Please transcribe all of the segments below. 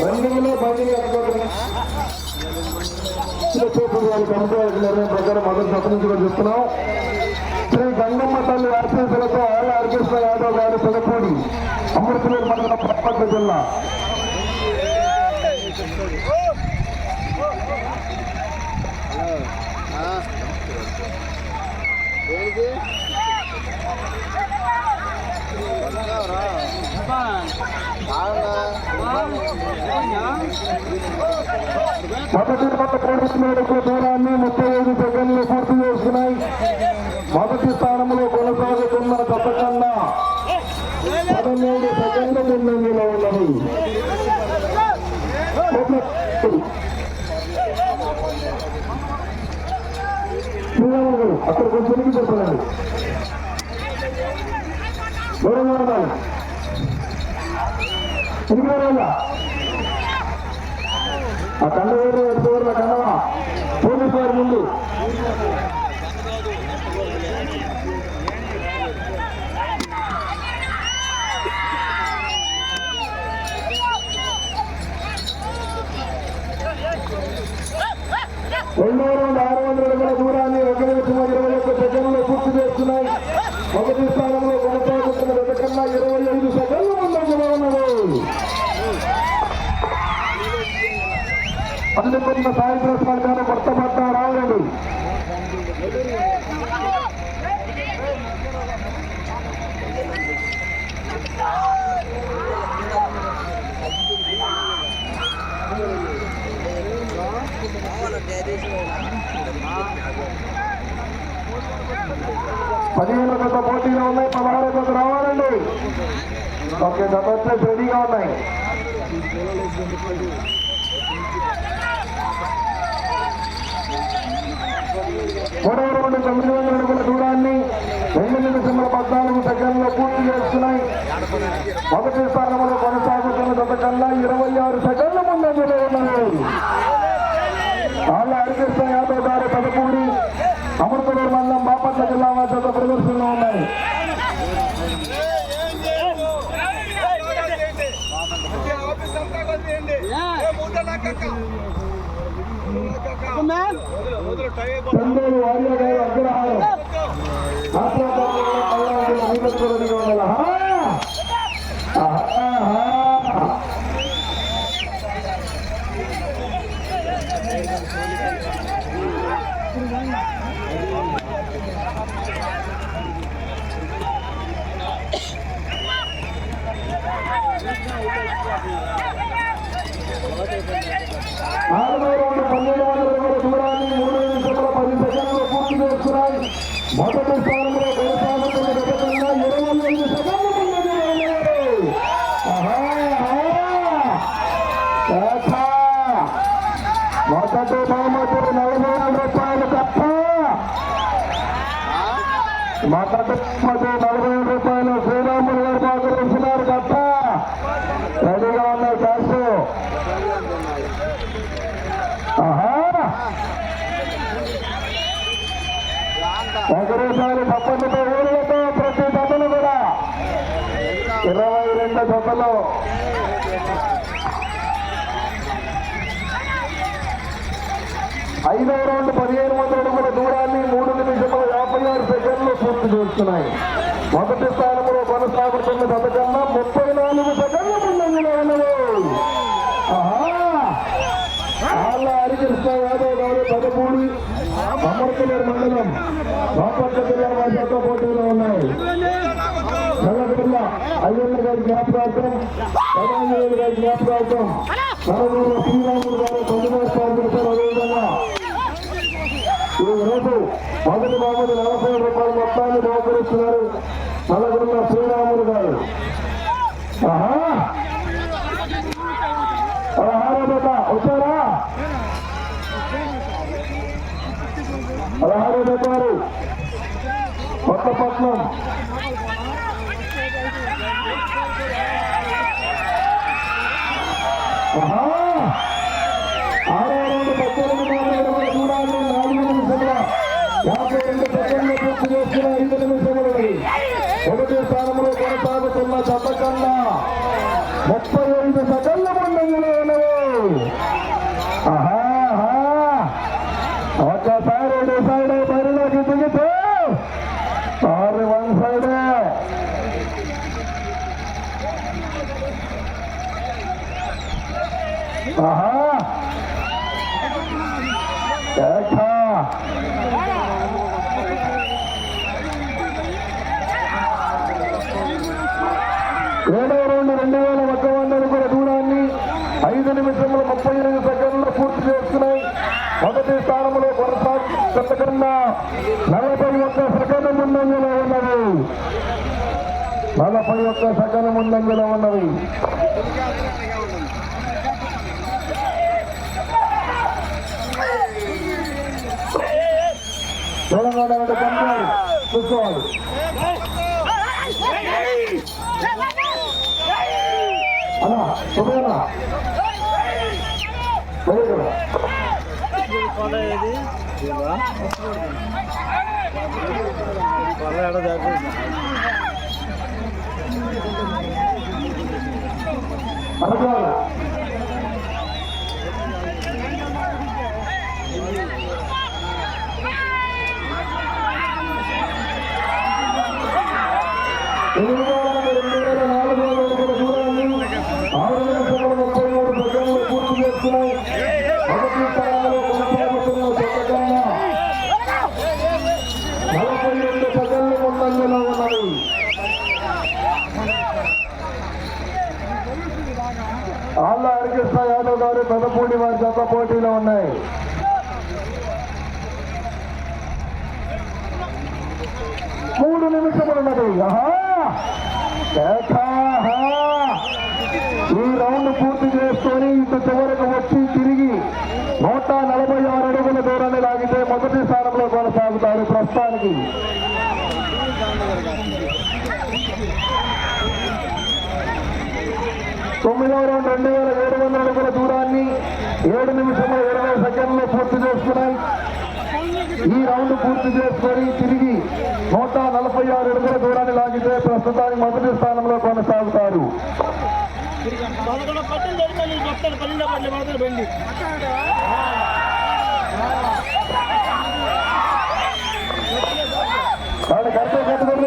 రంగంలో బండి వారి కమిటీ నిర్ణయం ప్రకారం మొదటి సభ నుంచి కూడా చెప్తున్నాం శ్రీ గంగమ్మ తల్లి ఆశీస్సులతో ఆళ్ళ హరికృష్ణ యాదవ్ గారు పెదపూడి అమృతలూరు మండలం ప్రపంచ జిల్లా మొదటి మొదటి పోలీసు మేడకు దూరాన్ని ముప్పై ఐదు సెకండ్లు పూర్తి చేస్తున్నాయి. మొదటి స్థానంలో కొనసాగుతున్న గత పదమూడు సెకండ్ల ముందంజలో ఉన్నది. శ్రీరాములు గారు అక్కడ కొంచెం చెప్పాలండి. చెప్పండి దూరంగా ఉండాలి ఇంకో ఆ కళ్ళ వేరు ఎటు వేరు కన్నవా పోలీసు వారి ముందు రెండో రౌండ్ ఆరు వందల అడుగుల దూరాన్ని ఒక నిమిషం ఇరవై ఒక్క సెకండ్లో పూర్తి చేస్తున్నాయి మొదటి స్థానంలో కొనసాగుతున్న గత కన్నా ఇరవై ఐదు సెకండ్ల ముందంజలో ఉన్నాడు అందుకున్న సాయంత్రం స్పందన కొత్త పట్ట కావాలి పదిహేను కొత్త పోటీలు ఉన్నాయి. పదహారు కొత్త రావాలండి. ఓకే జబర్దస్త్ రెడీగా ఉన్నాయి. మూడవ రౌండ్ తొమ్మిది వందల అడుగుల దూరాన్ని రెండు నిమిషముల పద్నాలుగు సెకండ్లో పూర్తి చేస్తున్నాయి. మొదటి స్థానంలో కొనసాగుతున్న గతకల్లా ఇరవై ఆరు సెకండ్ల ముందంజలో ఉన్నాయి వాళ్ళ హరికృష్ణ యాదవ్ గారి పదకొండు అమృతలూరు మండలం బాపట్ల జిల్లా మధ్య ప్రదర్శనలో ఉన్నాయి చంద్రుడు వార్య గారు అగ్రహారం ఆత్మకూరులో పల్నాడు నీలకూరులో ఉండాలి. ఆహా! ఆహా! నాలుగో రౌండ్ పన్నెండు వందల అడుగుల దూరాన్ని మూడు నిమిషముల పది సెకండ్లు పూర్తి చేస్తున్నాయి మొదటి స్థానంలో కొనసాగుతున్న గత ఇరవై ఐదు సెకండ్లు మొదటి బహుమతి నలభై వేల రూపాయలు తప్ప మొదటి బహుమతి నలభై వేల రూపాయలు ఒకరోసారి తప్పనిపై ఊళ్ళతో ప్రతి జతలు కూడా. ఇరవై రెండు జతలు ఐదో రౌండ్ పదిహేను వందల అడుగుల దూరాన్ని మూడు నిమిషముల యాభై ఆరు సెకండ్లు పూర్తి చేస్తున్నాయి. మొదటి స్థానంలో కొనసాగుతున్న జత కన్నా ముప్పై నాలుగు సెకండ్ల ముందంజలో ఉన్నది. ఆహా! ఆళ్ళ యాదవ్ గారు పదమూడు అమర్తలూరు మండలం బాపట్ల జిల్లా భాషతో పోటీలో ఉన్నాయి. నల్లగొండ అయ్యన్న గారి జ్ఞాపకార్థం పదాంజలి గారి జ్ఞాపకార్థం నల్లగొండ శ్రీరాములు గారు తొమ్మిదవ స్థానం అదేవిధంగా ఈ రోజు మొదటి బాబుని నలభై రూపాయల మొత్తాన్ని బహుకరిస్తున్నారు నల్లగొండ శ్రీరాములు గారు ఆహా పదహారో జత వచ్చారా పదహారో జత వారు కొత్తపట్నం ఆరో పద్దెనిమిది వందల ఇరవై నాలుగు నిమిషముల యాభై రెండు సెకండ్లు పూర్తి చేసి ఐదు స్థానంలో కొనసాగుతున్న చట్టకన్నా ముప్పై ఐదు సెకండ్ల ముందు ఆహా. ఏకా. ఏడవ రౌండ్ రెండు వేల ఒక్క వంద అడుగుల దూరాన్ని ఐదు నిమిషంలో ముప్పై ఐదు సెకండ్లు పూర్తి చేస్తున్నాయి. మొదటి స్థానంలో కొనసాగుతున్న నలభై ఒక్క సెకండ్ ముందంజలో ఉన్నది నలభై ఒక్క సెకండ్ ముందంజలో ఉన్నది తెలంగాణ అంటే చూసుకోవాలి. అన్నా సుమేనా సరే కదా అనుకోవాలా ఎనిమిది వందల రెండు వేల నాలుగు వందల అడుగుల దూరాన్ని ఆరు నిమిషముల ముప్పై మూడు సెకండ్లు పూర్తి చేస్తున్నాయి మొదటి స్థానంలో కొనసాగుతున్న జతకన్నా నలభై రెండు సెకండ్లు ముందంజలో ఉన్నాయి కృష్ణ యాదవ్ గారు పెదపూడి వారి జత పోటీలో ఉన్నాయి. మూడు నిమిషములు ఉన్నది. ఈ రౌండ్ పూర్తి చేసుకొని ఇంత చివరకు వచ్చి తిరిగి నూట నలభై ఆరు అడుగుల దూరాన్ని లాగితే మొదటి స్థానంలో కొనసాగుతారు ప్రస్తుతానికి. తొమ్మిదవ రౌండ్ రెండు వేల ఏడు వందల అడుగుల దూరాన్ని ఏడు నిమిషముల ఇరవై సెకండ్లో పూర్తి చేసుకున్నాయి. ఈ రౌండ్ పూర్తి చేసుకొని తిరిగి నూట నలభై ఆరు అడుగుల దూరాన్ని లాగితే ప్రస్తుతానికి మొదటి స్థానంలో కొనసాగుతారు. పదకొండు పట్టిన వాళ్ళు కట్టే కట్టుబడి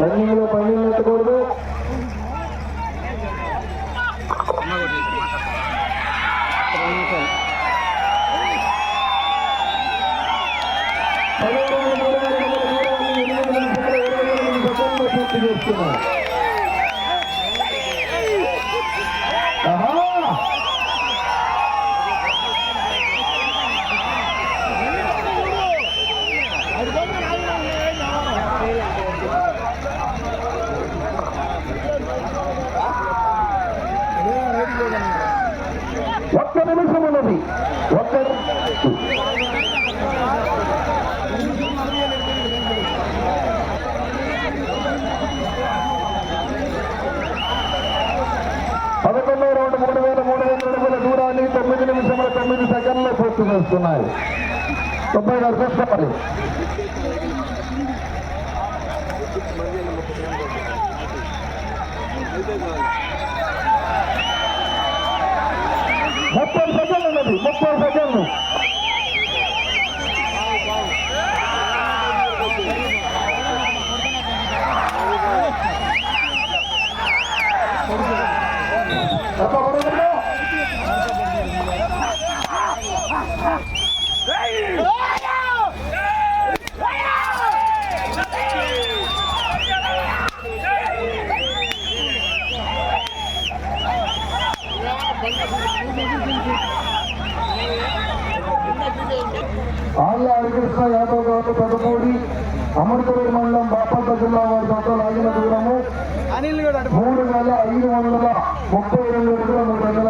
రన్నింగ్లో పన్నీళ్ళు ఎత్తకూడదు పదిహేను మూడు వేల దూరాన్ని ఎనిమిది నిమిషాల ఇరవై ఎనిమిది సెకండ్లు పూర్తి చేస్తున్నారు ఆహా! ఒక్క నిమిషం ఉన్నది. ఒక్క పదకొండవ రౌండ్ మూడు వేల మూడు వందల అడుగుల దూరాన్ని తొమ్మిది నిమిషముల తొమ్మిది సెకండ్లు పూర్తి చేస్తున్నాయి. తొంభై గారు చూసుకోవాలి ముప్పై సెకండ్లు ఉన్నది ముప్పై సెకండ్లు హరికృష్ణ యాదవ్ గారు పదమూడి అమర్కూరు మండలం బాపట్ల జిల్లా వారి దాకా లాగిన దూరము. మూడు వేల ఐదు వందల ముప్పై రెండు అడుగుల మూడు వందల